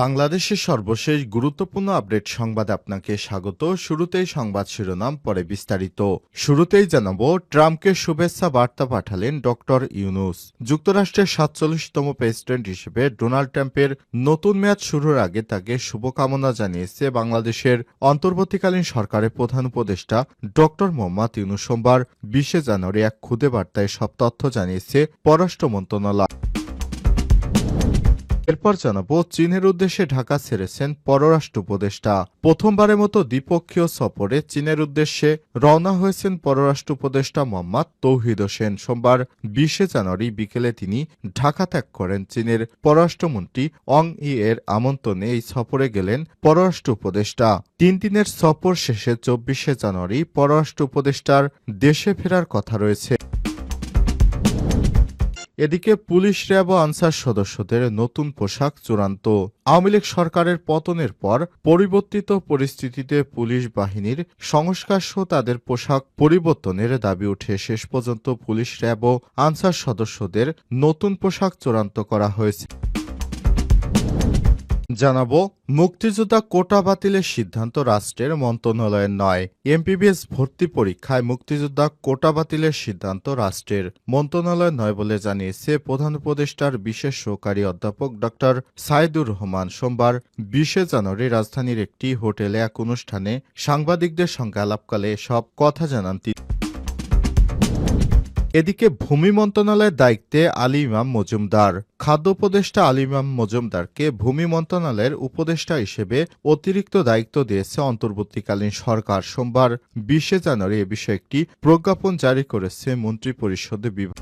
বাংলাদেশের সর্বশেষ গুরুত্বপূর্ণ আপডেট সংবাদ আপনাকে স্বাগত। শুরুতেই সংবাদ শিরোনাম, পরে বিস্তারিত। শুরুতেই জানাব, ট্রাম্পকে শুভেচ্ছা বার্তা পাঠালেন ডক্টর ইউনুস। যুক্তরাষ্ট্রের সাতচল্লিশতম প্রেসিডেন্ট হিসেবে ডোনাল্ড ট্রাম্পের নতুন মেয়াদ শুরুর আগে তাকে শুভকামনা জানিয়েছে বাংলাদেশের অন্তর্বর্তীকালীন সরকারের প্রধান উপদেষ্টা ডক্টর মোহাম্মদ ইউনুস। সোমবার বিশে জানুয়ারি এক খুদে বার্তায় সব তথ্য জানিয়েছে পররাষ্ট্র মন্ত্রণালয়। এরপর জানাব, চীনের উদ্দেশ্যে ঢাকা ছেড়েছেন পররাষ্ট্র উপদেষ্টা। প্রথমবারের মতো দ্বিপক্ষীয় সফরে চীনের উদ্দেশ্যে রওনা হয়েছেন পররাষ্ট্র উপদেষ্টা মোহাম্মদ তৌহিদ হোসেন। সোমবার বিশে জানুয়ারি বিকেলে তিনি ঢাকা ত্যাগ করেন। চীনের পররাষ্ট্রমন্ত্রী অং ই এর আমন্ত্রণে এই সফরে গেলেন পররাষ্ট্র উপদেষ্টা। তিন দিনের সফর শেষে চব্বিশে জানুয়ারি পররাষ্ট্র উপদেষ্টার দেশে ফেরার কথা রয়েছে। এদিকে পুলিশ র্যাব আনসার সদস্যদের নতুন পোশাক চূড়ান্ত। আওয়ামী লীগ সরকারের পতনের পর পরিবর্তিত পরিস্থিতিতে পুলিশ বাহিনীর সংস্কার সহ তাদের পোশাক পরিবর্তনের দাবি উঠে শেষ পর্যন্ত পুলিশ র্যাব ও আনসার সদস্যদের নতুন পোশাক চূড়ান্ত করা হয়েছে। জানাব, মুক্তিযোদ্ধা কোটা বাতিলের সিদ্ধান্ত রাষ্ট্রের মন্ত্রণালয়ের নয়। এমপিবিএস ভর্তি পরীক্ষায় মুক্তিযোদ্ধা কোটা বাতিলের সিদ্ধান্ত রাষ্ট্রের মন্ত্রণালয় নয় বলে জানিয়েছে প্রধান উপদেষ্টার বিশেষ সহকারী অধ্যাপক ড সাইদুর রহমান। সোমবার বিশে জানুয়ারি রাজধানীর একটি হোটেলে এক অনুষ্ঠানে সাংবাদিকদের সঙ্গে আলাপকালে সব কথা জানান তিনি। এদিকে ভূমি মন্ত্রণালয়ের দায়িত্বে আলী ইমাম মজুমদার। খাদ্য উপদেষ্টা আলী ইমাম মজুমদারকে ভূমি মন্ত্রণালয়ের উপদেষ্টা হিসেবে অতিরিক্ত দায়িত্ব দিয়েছে অন্তর্বর্তীকালীন সরকার। সোমবার বিশে জানুয়ারি এ বিষয়ে একটি প্রজ্ঞাপন জারি করেছে মন্ত্রিপরিষদ বিভাগ।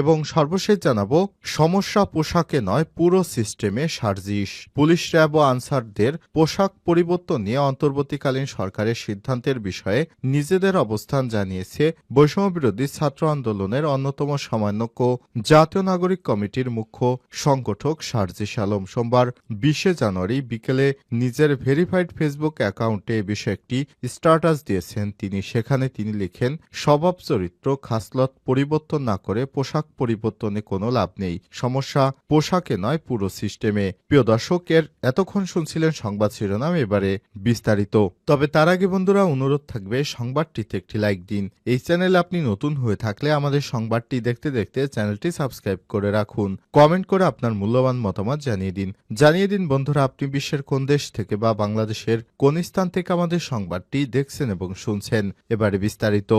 এবং সর্বশেষ জানাব, সমস্যা পোশাকে নয়, পুরো সিস্টেমে সার্জিস। পুলিশ র্যাব ও আনসারদের পোশাক পরিবর্তন নিয়ে অন্তর্বর্তীকালীন সরকারের সিদ্ধান্তের বিষয়ে নিজেদের অবস্থান জানিয়েছে বৈষম্য বিরোধী ছাত্র আন্দোলনের অন্যতম সমন্বয়ক জাতীয় নাগরিক কমিটির মুখ্য সংগঠক সার্জিস আলম। সোমবার বিশে জানুয়ারি বিকেলে নিজের ভেরিফাইড ফেসবুক অ্যাকাউন্টে এ বিষয়ে একটি স্ট্যাটাস দিয়েছেন তিনি। সেখানে তিনি লিখেন, স্বভাব চরিত্র খাসলত পরিবর্তন না করে পোশাক পরিবর্তনে কোনো লাভ নেই। সমস্যা পোশাকে নয়, পুরো সিস্টেমে। প্রিয় দর্শক, এর এতক্ষণ শুনছিলেন সংবাদ শিরোনাম, এবারে বিস্তারিত। তবে তার আগে বন্ধুরা, অনুরোধ থাকবে, সংবাদটিতে একটি লাইক দিন। এই চ্যানেল আপনি নতুন হয়ে থাকলে আমাদের সংবাদটি দেখতে দেখতে চ্যানেলটি সাবস্ক্রাইব করে রাখুন। কমেন্ট করে আপনার মূল্যবান মতামত জানিয়ে দিন। জানিয়ে দিন, বন্ধুরা, আপনি বিশ্বের কোন দেশ থেকে বা বাংলাদেশের কোন স্থান থেকে আমাদের সংবাদটি দেখছেন এবং শুনছেন। এবারে বিস্তারিত।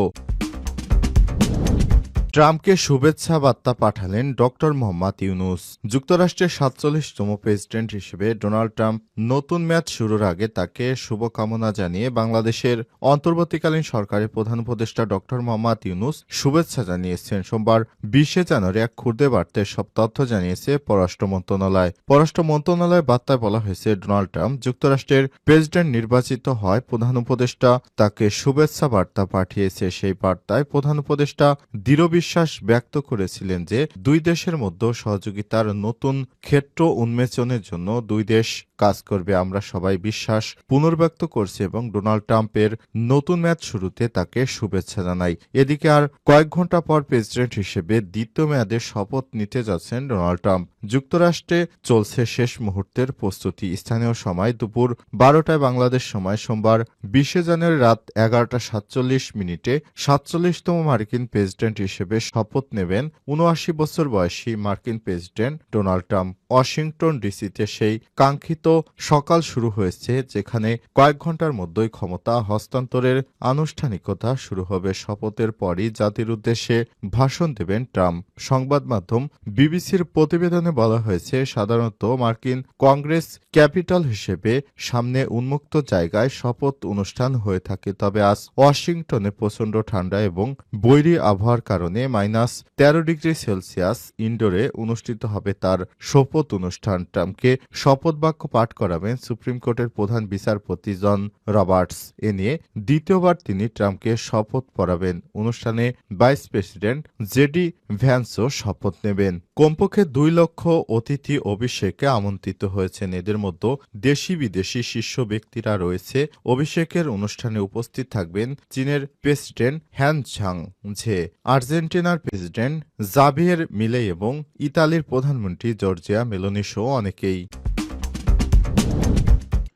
ট্রাম্পকে শুভেচ্ছা বার্তা পাঠালেন ডক্টর মোহাম্মদ ইউনুস। যুক্তরাষ্ট্রের সাতচল্লিশতম প্রেসিডেন্ট হিসেবে ডোনাল্ড ট্রাম্প নতুন মেয়াদ শুরুর আগে তাকে শুভকামনা জানিয়ে বাংলাদেশের অন্তর্বর্তীকালীন সরকারের প্রধান উপদেষ্টা ডক্টর মোহাম্মদ ইউনুস শুভেচ্ছা জানিয়েছেন। সোমবার বিশে জানুয়ারি এক ক্ষুদে বার্তায় সব তথ্য জানিয়েছে পররাষ্ট্র মন্ত্রণালয়। পররাষ্ট্র মন্ত্রণালয়ের বার্তায় বলা হয়েছে, ডোনাল্ড ট্রাম্প যুক্তরাষ্ট্রের প্রেসিডেন্ট নির্বাচিত হয় প্রধান উপদেষ্টা তাকে শুভেচ্ছা বার্তা পাঠিয়েছে। সেই বার্তায় প্রধান উপদেষ্টা দৃঢ় বিশ্বাস ব্যক্ত করেছিলেন যে দুই দেশের মধ্যে সহযোগিতার নতুন ক্ষেত্র উন্মোচনের জন্য দুই দেশ কাজ করবে, আমরা সবাই বিশ্বাস পুনর্ব্যক্ত করছি এবং ডোনাল্ড ট্রাম্পের নতুন ম্যাচ শুরুতে তাকে শুভেচ্ছা জানাই। এদিকে আর কয়েক ঘণ্টা পর প্রেসিডেন্ট হিসেবে দ্বিতীয় মেয়াদে শপথ নিতে যাচ্ছেন ডোনাল্ড ট্রাম্প। যুক্তরাষ্ট্রে চলছে শেষ মুহূর্তের প্রস্তুতি। স্থানীয় সময় দুপুর বারোটায় বাংলাদেশ সময় সোমবার বিশে জানুয়ারি রাত এগারোটা সাতচল্লিশ মিনিটে সাতচল্লিশতম মার্কিন প্রেসিডেন্ট হিসেবে শপথ নেবেন উনআশি বছর বয়সী মার্কিন প্রেসিডেন্ট ডোনাল্ড ট্রাম্প। ওয়াশিংটন ডিসিতে সেই কাঙ্ক্ষিত সকাল শুরু হয়েছে, যেখানে কয়েক ঘণ্টার মধ্যেই ক্ষমতা হস্তান্তরের আনুষ্ঠানিকতা শুরু হবে। শপথের পরই জাতির উদ্দেশ্যে ভাষণ দেবেন ট্রাম্প। সংবাদ মাধ্যম বিবিসির প্রতিবেদনে বলা হয়েছে, সাধারণত মার্কিন কংগ্রেস ক্যাপিটাল হিসেবে সামনে উন্মুক্ত জায়গায় শপথ অনুষ্ঠান হয়ে থাকে, তবে আজ ওয়াশিংটনে প্রচণ্ড ঠান্ডা এবং বৈরী আবহাওয়ার কারণে মাইনাস তেরো ডিগ্রি সেলসিয়াস ইনডোরে অনুষ্ঠিত হবে তার শপথ অনুষ্ঠান। ট্রাম্পকে শপথ বাক্য পাঠ করাবেন সুপ্রিম কোর্টের প্রধান বিচারপতি জন রবার্টস। এ নিয়ে দ্বিতীয়বার তিনি ট্রাম্পকে শপথ পড়াবেন। অনুষ্ঠানে ভাইস প্রেসিডেন্ট জেডি ভ্যান্সও শপথ নেবেন। কমপক্ষে দুই লক্ষ অতিথি অভিষেকে আমন্ত্রিত হয়েছেন। এদের মধ্যে দেশি বিদেশি শীর্ষ ব্যক্তিরা রয়েছে। অভিষেকের অনুষ্ঠানে উপস্থিত থাকবেন চীনের প্রেসিডেন্ট হ্যান ঝাং ঝে আর্জেন্টিনার প্রেসিডেন্ট জাভিয়ের মিলে এবং ইতালির প্রধানমন্ত্রী জর্জিয়া মেলোনি সহ অনেকেই।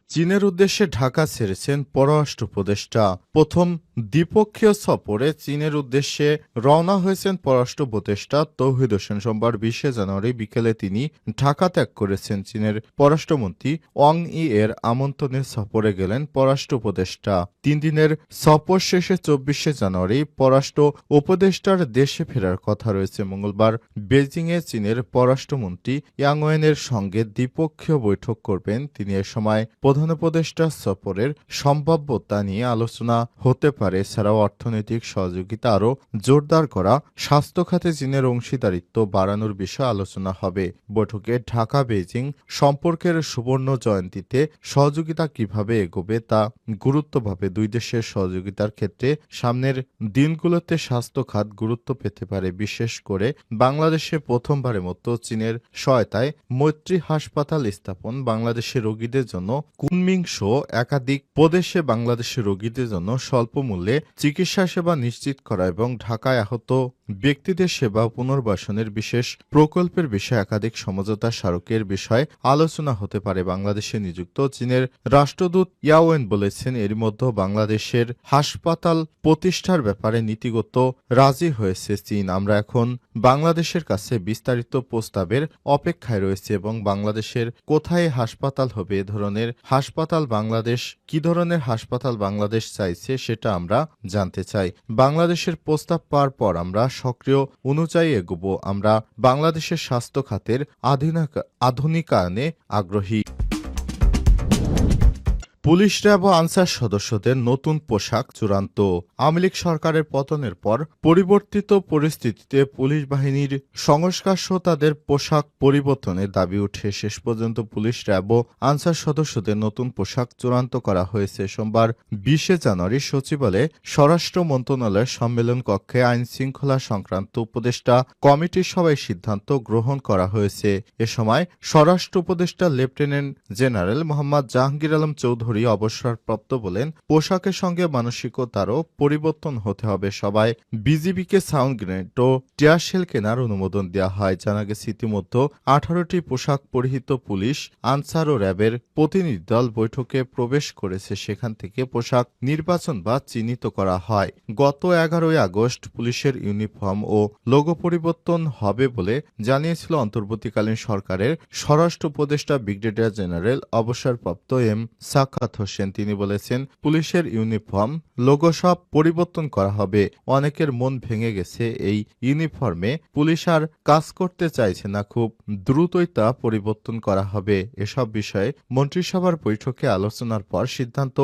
চীনের উদ্দেশ্যে ঢাকা ছেড়েছেন পররাষ্ট্র উপদেষ্টা। প্রথম দ্বিপক্ষীয় সফরে চীনের উদ্দেশ্যে রওনা হয়েছেন পররাষ্ট্র উপদেষ্টা তৌহিদ হোসেন। সোমবার বিশে জানুয়ারি বিকেলে তিনি ঢাকা ত্যাগ করেছেন। চীনের পররাষ্ট্রমন্ত্রী ওয়াং ই এর আমন্ত্রণে সফরে গেলেন পররাষ্ট্র উপদেষ্টা। তিন দিনের সফর শেষে চব্বিশে জানুয়ারি পররাষ্ট্র উপদেষ্টার দেশে ফেরার কথা রয়েছে। মঙ্গলবার বেজিংয়ে চীনের পররাষ্ট্রমন্ত্রী ইয়াংওয়েনের সঙ্গে দ্বিপক্ষীয় বৈঠক করবেন। তিনি এ সময় প্রধান উপদেষ্টা সফরের সম্ভাব্যতা নিয়ে আলোচনা হতে পারে। এছাড়াও অর্থনৈতিক সহযোগিতা আরও জোরদার করা, স্বাস্থ্য খাতে চীনের অংশীদারিত্ব বাড়ানোর বিষয়ে আলোচনা হবে। বৈঠকে ঢাকা, বেইজিং সম্পর্কের সুবর্ণ জয়ন্তীতে সহযোগিতা কীভাবে এগোবে তা গুরুত্ব পাবে দুই দেশের সহযোগিতার ক্ষেত্রে সামনের দিনগুলোতে স্বাস্থ্য খাত গুরুত্ব পেতে পারে। বিশেষ করে বাংলাদেশে প্রথমবারের মতো চীনের সহায়তায় মৈত্রী হাসপাতাল স্থাপন বাংলাদেশের রোগীদের জন্য কুনমিং সহ একাধিক প্রদেশে বাংলাদেশের রোগীদের জন্য স্বল্প মূল্যে চিকিৎসা সেবা নিশ্চিত করা এবং ঢাকায় আহত ব্যক্তিদের সেবা পুনর্বাসনের বিশেষ প্রকল্পের বিষয়ে একাধিক সমঝোতা স্মারকের বিষয়ে আলোচনা হতে পারে। বাংলাদেশে নিযুক্ত চীনের রাষ্ট্রদূত ইয়াওয়েন বলেছেন এর মধ্যে বাংলাদেশের হাসপাতাল প্রতিষ্ঠার ব্যাপারে নীতিগত রাজি হয়েছে চীন। আমরা এখন বাংলাদেশের কাছে বিস্তারিত প্রস্তাবের অপেক্ষায় রয়েছে এবং বাংলাদেশের কোথায় হাসপাতাল হবে, এ ধরনের হাসপাতাল বাংলাদেশ, কি ধরনের হাসপাতাল বাংলাদেশ চাইছে সেটা আমরা জানতে চাই। বাংলাদেশের প্রস্তাব পাওয়ার পর আমরা সক্রিয় অনুযায়ী এগোব। আমরা বাংলাদেশের স্বাস্থ্য খাতের আধুনিক- আধুনিকায়নে আগ্রহী। পুলিশ র্যাব ও আনসার সদস্যদের নতুন পোশাক চূড়ান্ত। আওয়ামী লীগ সরকারের পতনের পর পরিবর্তিত পরিস্থিতিতে পুলিশ বাহিনীর সংস্কার সহ তাদের পোশাক পরিবর্তনের দাবি উঠে। শেষ পর্যন্ত পুলিশ র্যাব ও আনসার সদস্যদের নতুন পোশাক চূড়ান্ত করা হয়েছে। সোমবার বিশে জানুয়ারি সচিবালয়ে স্বরাষ্ট্র মন্ত্রণালয়ের সম্মেলন কক্ষে আইন শৃঙ্খলা সংক্রান্ত উপদেষ্টা কমিটির সভায় সিদ্ধান্ত গ্রহণ করা হয়েছে। এ সময় স্বরাষ্ট্র উপদেষ্টা লেফটেন্যান্ট জেনারেল মোহাম্মদ জাহাঙ্গীর আলম চৌধুরী অবসরপ্রাপ্ত বলেন, পোশাকের সঙ্গে মানসিকতারও পরিবর্তন হতে হবে। সবাই বিজিবিকে সাউন্ড গ্রেনেড ও টিয়ারশেল কেনার অনুমোদন দেওয়া হয়। জানা গেছে, ইতিমধ্যে আঠারোটি পোশাক পরিহিত পুলিশ আনসার ও র্যাবের প্রতিনিধি দল বৈঠকে প্রবেশ করেছে। সেখান থেকে পোশাক নির্বাচন বা চিহ্নিত করা হয়। গত এগারোই আগস্ট পুলিশের ইউনিফর্ম ও লোগো পরিবর্তন হবে বলে জানিয়েছিল অন্তর্বর্তীকালীন সরকারের স্বরাষ্ট্র উপদেষ্টা ব্রিগেডিয়ার জেনারেল অবসরপ্রাপ্ত এম সাখাত হোসেন। তিনি বলেছেন, পুলিশের ইউনিফর্ম, লোগো সব পরিবর্তন করা হবে। অনেকের মন ভেঙে গেছে এই ইউনিফর্মে। পুলিশ আর কাজ করতে চাইছে না খুব। দ্রুতই তা পরিবর্তন করা হবে। এসব বিষয়ে মন্ত্রিসভার বৈঠকে আলোচনার পর সিদ্ধান্ত